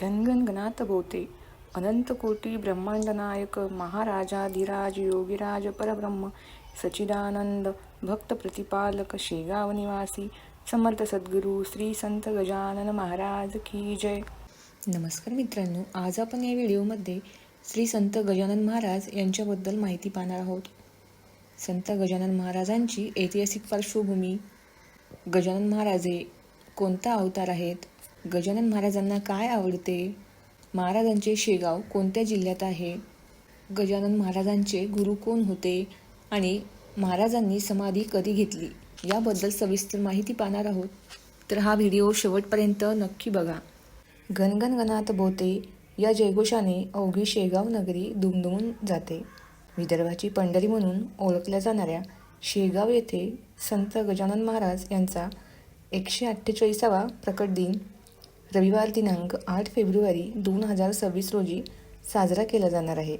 गणगण अनंतकोटी ब्रह्मांडनायक अनंत कोटी ब्रह्मांड नायक महाराजाधिराज योगीराज परब्रह्म सचिदानंद भक्त प्रतिपालक शेगाव निवासी समर्थ सद्गुरू श्री संत गजानन महाराज की जय. नमस्कार मित्रांनो आज आपण या व्हिडिओमध्ये श्री संत गजानन महाराज यांच्याबद्दल माहिती पाहणार आहोत. संत गजानन महाराजांची ऐतिहासिक पार्श्वभूमी गजानन महाराज हे कोणता अवतार आहेत? गजानन महाराजांना काय आवडते? महाराजांचे शेगाव कोणत्या जिल्ह्यात आहे? गजानन महाराजांचे गुरु कोण होते? आणि महाराजांनी समाधी कधी घेतली? याबद्दल सविस्तर माहिती पाहणार आहोत. तर हा व्हिडिओ शेवटपर्यंत नक्की बघा. गणगणगणात बोते या जयघोषाने अवघी शेगाव नगरी दुमदुमून जाते. विदर्भाची पंढरी म्हणून ओळखल्या जाणाऱ्या शेगाव येथे संत गजानन महाराज यांचा एकशे अठ्ठेचाळीसावा प्रकट दिन रविवार दिनांक आठ फेब्रुवारी दोन हजार सव्वीस रोजी साजरा केला जाणार आहे.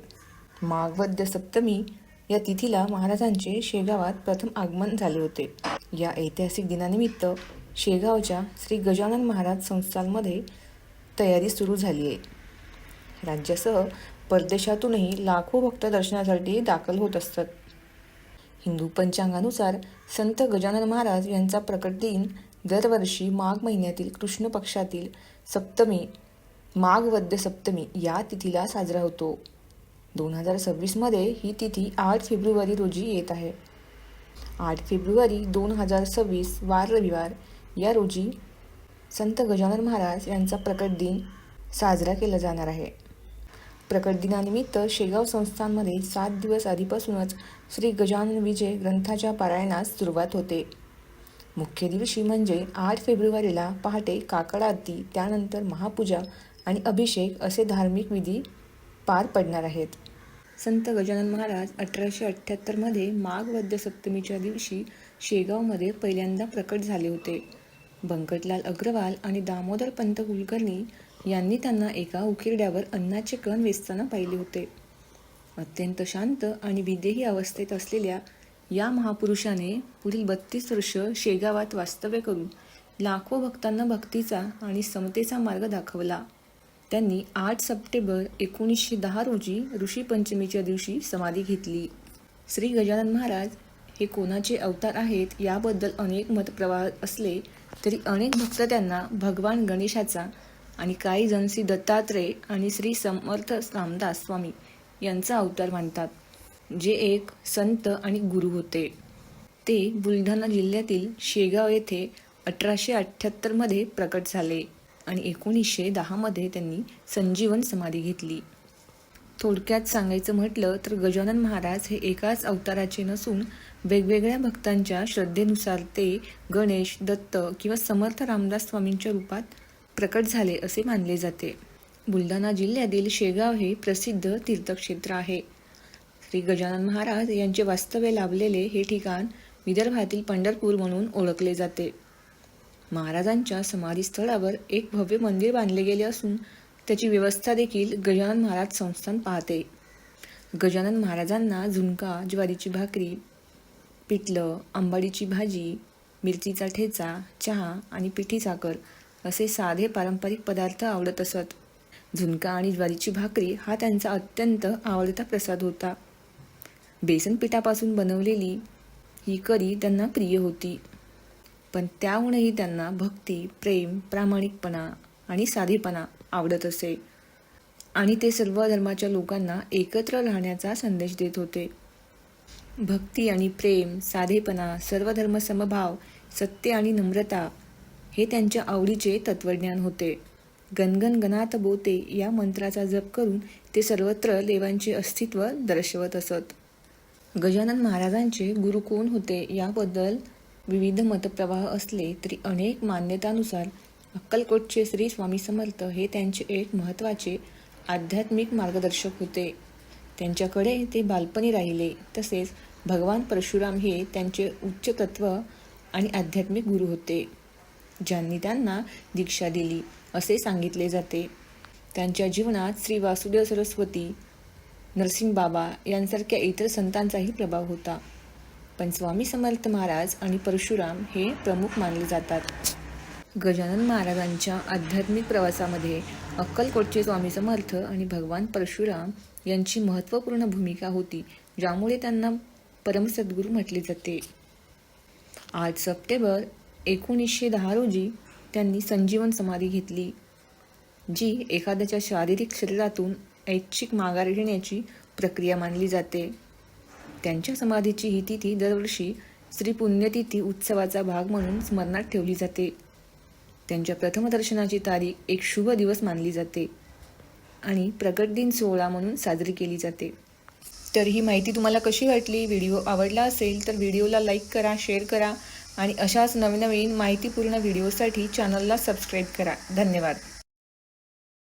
माघवद्य सप्तमी या तिथीला महाराजांचे शेगावात प्रथम आगमन झाले होते. या ऐतिहासिक दिनानिमित्त शेगावच्या श्री गजानन महाराज संस्थांमध्ये तयारी सुरू झाली आहे. राज्यासह परदेशातूनही लाखो भक्त दर्शनासाठी दाखल होत असतात. हिंदू पंचांगानुसार संत गजानन महाराज यांचा प्रकट दिन दरवर्षी माघ महिन्यातील कृष्ण पक्षातील सप्तमी माघ वद्य सप्तमी या तिथीला साजरा होतो. दोन हजार सव्वीसमध्ये ही तिथी आठ फेब्रुवारी रोजी येत आहे. आठ फेब्रुवारी दोन हजार सव्वीस वार रविवार या रोजी संत गजानन महाराज यांचा प्रकट दिन साजरा केला जाणार आहे. प्रकट दिनानिमित्त शेगाव संस्थांमध्ये सात दिवस आधीपासूनच श्री गजानन विजय ग्रंथाच्या पारायणास सुरुवात होते. मुख्य दिवशी म्हणजे आठ फेब्रुवारीला पहाटे काकड आरती त्यानंतर महापूजा आणि अभिषेक असे धार्मिक विधी पार पडणार आहेत. संत गजानन महाराज अठराशे अठ्ठ्याहत्तरमध्ये माघ वद्य सप्तमीच्या दिवशी शेगावमध्ये पहिल्यांदा प्रकट झाले होते. बंकटलाल अग्रवाल आणि दामोदर पंत कुलकर्णी यांनी त्यांना एका उकिरड्यावर अन्नाचे कण वेचताना पाहिले होते. अत्यंत शांत आणि विदेही अवस्थेत असलेल्या या महापुरुषाने पुढील बत्तीस वर्ष शेगावात वास्तव्य करून लाखो भक्तांना भक्तीचा आणि समतेचा मार्ग दाखवला. त्यांनी आठ सप्टेंबर एकोणीसशे दहा रोजी ऋषी पंचमीच्या दिवशी समाधी घेतली. श्री गजानन महाराज हे कोणाचे अवतार आहेत याबद्दल अनेक मतप्रवाह असले तरी अनेक भक्त त्यांना भगवान गणेशाचा आणि काही जण श्री दत्तात्रय आणि श्री समर्थ रामदास स्वामी यांचा अवतार मानतात. जे एक संत आणि गुरु होते. ते बुलढाणा जिल्ह्यातील शेगाव येथे अठराशे अठ्ठ्याहत्तरमध्ये प्रकट झाले आणि एकोणीसशे दहामध्ये त्यांनी संजीवन समाधी घेतली. थोडक्यात सांगायचं म्हटलं तर गजानन महाराज हे एकाच अवताराचे नसून वेगवेगळ्या भक्तांच्या श्रद्धेनुसार ते गणेश दत्त किंवा समर्थ रामदास स्वामींच्या रूपात प्रकट झाले असे मानले जाते. बुलढाणा जिल्ह्यातील शेगाव हे प्रसिद्ध तीर्थक्षेत्र आहे. श्री गजानन महाराज यांचे वास्तव्य लाभलेले हे ठिकाण विदर्भातील पंढरपूर म्हणून ओळखले जाते. महाराजांच्या समाधीस्थळावर एक भव्य मंदिर बांधले गेले असून त्याची व्यवस्था देखील गजानन महाराज संस्थान पाहते. गजानन महाराजांना झुणका ज्वारीची भाकरी पिठलं आंबाडीची भाजी मिरचीचा ठेचा चहा आणि पिठी साखर असे साधे पारंपरिक पदार्थ आवडत असत. झुणका आणि ज्वारीची भाकरी हा त्यांचा अत्यंत आवडता प्रसाद होता. बेसन पिठापासून बनवलेली ही करी त्यांना प्रिय होती. पण त्याहूनही त्यांना भक्ती प्रेम प्रामाणिकपणा आणि साधेपणा आवडत असे. आणि ते सर्व धर्माच्या लोकांना एकत्र राहण्याचा संदेश देत होते. भक्ती आणि प्रेम साधेपणा सर्व धर्मसमभाव सत्य आणि नम्रता हे त्यांच्या आवडीचे तत्वज्ञान होते. गणगण गणात बोते या मंत्राचा जप करून ते सर्वत्र देवांचे अस्तित्व दर्शवत असत. गजानन महाराजांचे गुरु कोण होते याबद्दल विविध मतप्रवाह असले तरी अनेक मान्यतानुसार अक्कलकोटचे श्री स्वामी समर्थ हे त्यांचे एक महत्त्वाचे आध्यात्मिक मार्गदर्शक होते. त्यांच्याकडे ते बालपणी राहिले. तसेच भगवान परशुराम हे त्यांचे उच्च तत्व आणि आध्यात्मिक गुरु होते. ज्यांनी त्यांना दीक्षा दिली असे सांगितले जाते. त्यांच्या जीवनात श्री वासुदेव सरस्वती नरसिंग बाबा यांसारख्या इतर संतांचाही प्रभाव होता. पण स्वामी समर्थ महाराज आणि परशुराम हे प्रमुख मानले जातात. गजानन महाराजांच्या आध्यात्मिक प्रवासामध्ये अक्कलकोटचे स्वामी समर्थ आणि भगवान परशुराम यांची महत्त्वपूर्ण भूमिका होती ज्यामुळे त्यांना परमसद्गुरू म्हटले जाते. आठ सप्टेंबर एकोणीसशे दहा रोजी त्यांनी संजीवन समाधी घेतली जी एखाद्याच्या शारीरिक शरीरातून ऐच्छिक माघार घेण्याची प्रक्रिया मानली जाते. त्यांच्या समाधीची ही तिथी दरवर्षी श्री पुण्यतिथी उत्सवाचा भाग म्हणून स्मरणात ठेवली जाते. त्यांच्या प्रथम दर्शनाची तारीख एक शुभ दिवस मानली जाते आणि प्रगट दिन सोहळा म्हणून साजरी केली जाते. तर ही माहिती तुम्हाला कशी वाटली? व्हिडिओ आवडला असेल तर व्हिडिओला लाईक करा शेअर करा आणि अशाच नवनवीन माहितीपूर्ण व्हिडिओसाठी चॅनलला सबस्क्राईब करा. धन्यवाद.